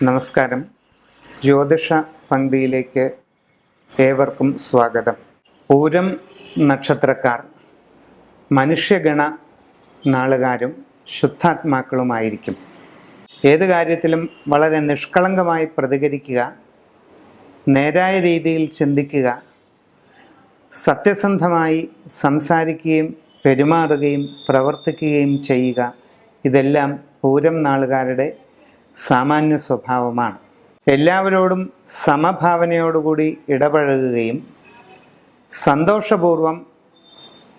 നമസ്കാരം. ജ്യോതിഷ പങ്ക്തിയിലേക്ക് ഏവർക്കും സ്വാഗതം. പൂരം നക്ഷത്രക്കാർ മനുഷ്യഗണ നാളുകാരും ശുദ്ധാത്മാക്കളുമായിരിക്കും. ഏത് കാര്യത്തിലും വളരെ നിഷ്കളങ്കമായി പ്രതികരിക്കുക നേരായ രീതിയിൽ ചിന്തിക്കുക സത്യസന്ധമായി സംസാരിക്കുകയും പെരുമാറുകയും പ്രവർത്തിക്കുകയും ചെയ്യുക ഇതെല്ലാം പൂരം നാളുകാരുടെ സാമാന്യ സ്വഭാവമാണ്. എല്ലാവരോടും സമഭാവനയോടുകൂടി ഇടപഴകുകയും സന്തോഷപൂർവം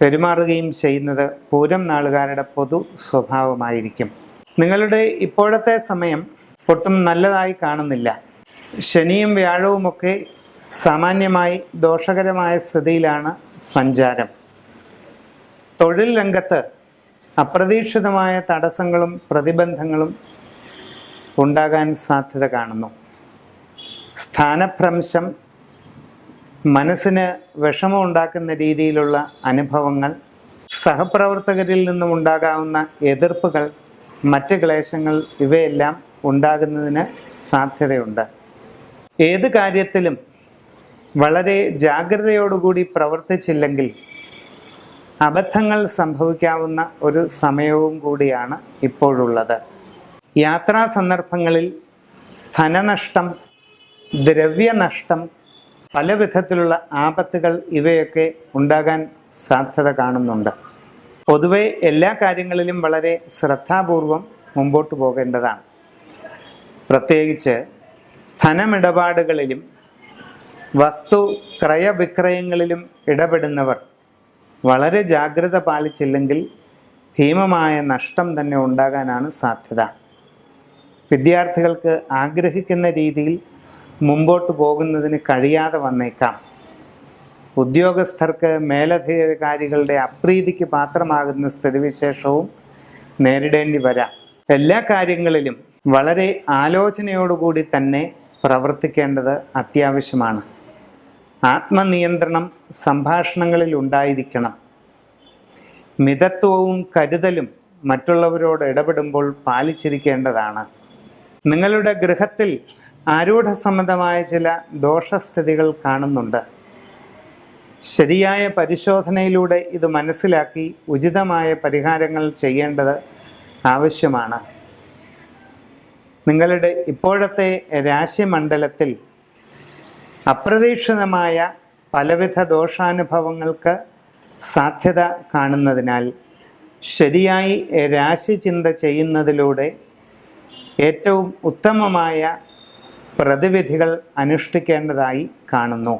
പെരുമാറുകയും ചെയ്യുന്നത് പൂരം നാളുകാരുടെ പൊതു സ്വഭാവമായിരിക്കും. നിങ്ങളുടെ ഇപ്പോഴത്തെ സമയം ഒട്ടും നല്ലതായി കാണുന്നില്ല. ശനിയും വ്യാഴവുമൊക്കെ സാമാന്യമായി ദോഷകരമായ സ്ഥിതിയിലാണ് സഞ്ചാരം. തൊഴിൽ രംഗത്ത് അപ്രതീക്ഷിതമായ തടസ്സങ്ങളും പ്രതിബന്ധങ്ങളും ഉണ്ടാകാൻ സാധ്യത കാണുന്നു. സ്ഥാനഭ്രംശം മനസ്സിന് വിഷമമുണ്ടാക്കുന്ന രീതിയിലുള്ള അനുഭവങ്ങൾ സഹപ്രവർത്തകരിൽ നിന്നും ഉണ്ടാകാവുന്ന എതിർപ്പുകൾ മറ്റ് ക്ലേശങ്ങൾ ഇവയെല്ലാം ഉണ്ടാകുന്നതിന് സാധ്യതയുണ്ട്. ഏത് കാര്യത്തിലും വളരെ ജാഗ്രതയോടുകൂടി പ്രവർത്തിച്ചില്ലെങ്കിൽ അബദ്ധങ്ങൾ സംഭവിക്കാവുന്ന ഒരു സമയവും കൂടിയാണ് ഇപ്പോഴുള്ളത്. യാത്രാ സന്ദർഭങ്ങളിൽ ധനനഷ്ടം ദ്രവ്യനഷ്ടം പല വിധത്തിലുള്ള ആപത്തുകൾ ഇവയൊക്കെ ഉണ്ടാകാൻ സാധ്യത കാണുന്നുണ്ട്. പൊതുവെ എല്ലാ കാര്യങ്ങളിലും വളരെ ശ്രദ്ധാപൂർവം മുമ്പോട്ട് പോകേണ്ടതാണ്. പ്രത്യേകിച്ച് ധനമിടപാടുകളിലും വസ്തു ക്രയവിക്രയങ്ങളിലും ഇടപെടുന്നവർ വളരെ ജാഗ്രത പാലിച്ചില്ലെങ്കിൽ ഭീമമായ നഷ്ടം തന്നെ ഉണ്ടാകാനാണ് സാധ്യത. വിദ്യാർത്ഥികൾക്ക് ആഗ്രഹിക്കുന്ന രീതിയിൽ മുമ്പോട്ട് പോകുന്നതിന് കഴിയാതെ വന്നേക്കാം. ഉദ്യോഗസ്ഥർക്ക് മേലധികാരികളുടെ അപ്രീതിക്ക് പാത്രമാകുന്ന സ്ഥിതിവിശേഷവും നേരിടേണ്ടി വരാം. എല്ലാ കാര്യങ്ങളിലും വളരെ ആലോചനയോടുകൂടി തന്നെ പ്രവർത്തിക്കേണ്ടത് അത്യാവശ്യമാണ്. ആത്മനിയന്ത്രണം സംഭാഷണങ്ങളിൽ ഉണ്ടായിരിക്കണം. മിതത്വവും കരുതലും മറ്റുള്ളവരോട് ഇടപെടുമ്പോൾ പാലിച്ചിരിക്കേണ്ടതാണ്. നിങ്ങളുടെ ഗൃഹത്തിൽ ആരൂഢസംബന്ധമായ ചില ദോഷസ്ഥിതികൾ കാണുന്നുണ്ട്. ശരിയായ പരിശോധനയിലൂടെ ഇത് മനസ്സിലാക്കി ഉചിതമായ പരിഹാരങ്ങൾ ചെയ്യേണ്ടത് ആവശ്യമാണ്. നിങ്ങളുടെ ഇപ്പോഴത്തെ രാശിമണ്ഡലത്തിൽ അപ്രതീക്ഷിതമായ പലവിധ ദോഷാനുഭവങ്ങൾക്ക് സാധ്യത കാണുന്നതിനാൽ ശരിയായി രാശിചിന്ത ചെയ്യുന്നതിലൂടെ ഏറ്റവും ഉത്തമമായ പ്രതിവിധികൾ അനുഷ്ഠിക്കേണ്ടതായി കാണുന്നു.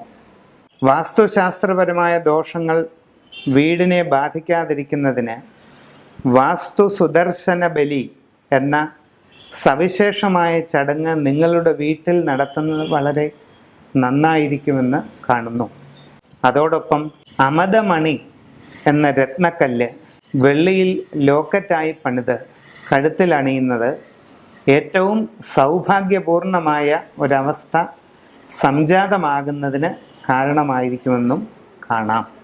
വാസ്തുശാസ്ത്രപരമായ ദോഷങ്ങൾ വീടിനെ ബാധിക്കാതിരിക്കുന്നതിന് വാസ്തു സുദർശന ബലി എന്ന സവിശേഷമായ ചടങ്ങ് നിങ്ങളുടെ വീട്ടിൽ നടത്തുന്നത് വളരെ നന്നായിരിക്കുമെന്ന് കാണുന്നു. അതോടൊപ്പം അമതമണി എന്ന രത്നക്കല്ല് വെള്ളിയിൽ ലോക്കറ്റായി പണിത് കഴുത്തിൽ അണിയുന്നത് ഏറ്റവും സൗഭാഗ്യപൂർണമായ ഒരവസ്ഥ സംജാതമാകുന്നതിന് കാരണമായിരിക്കുമെന്നും കാണാം.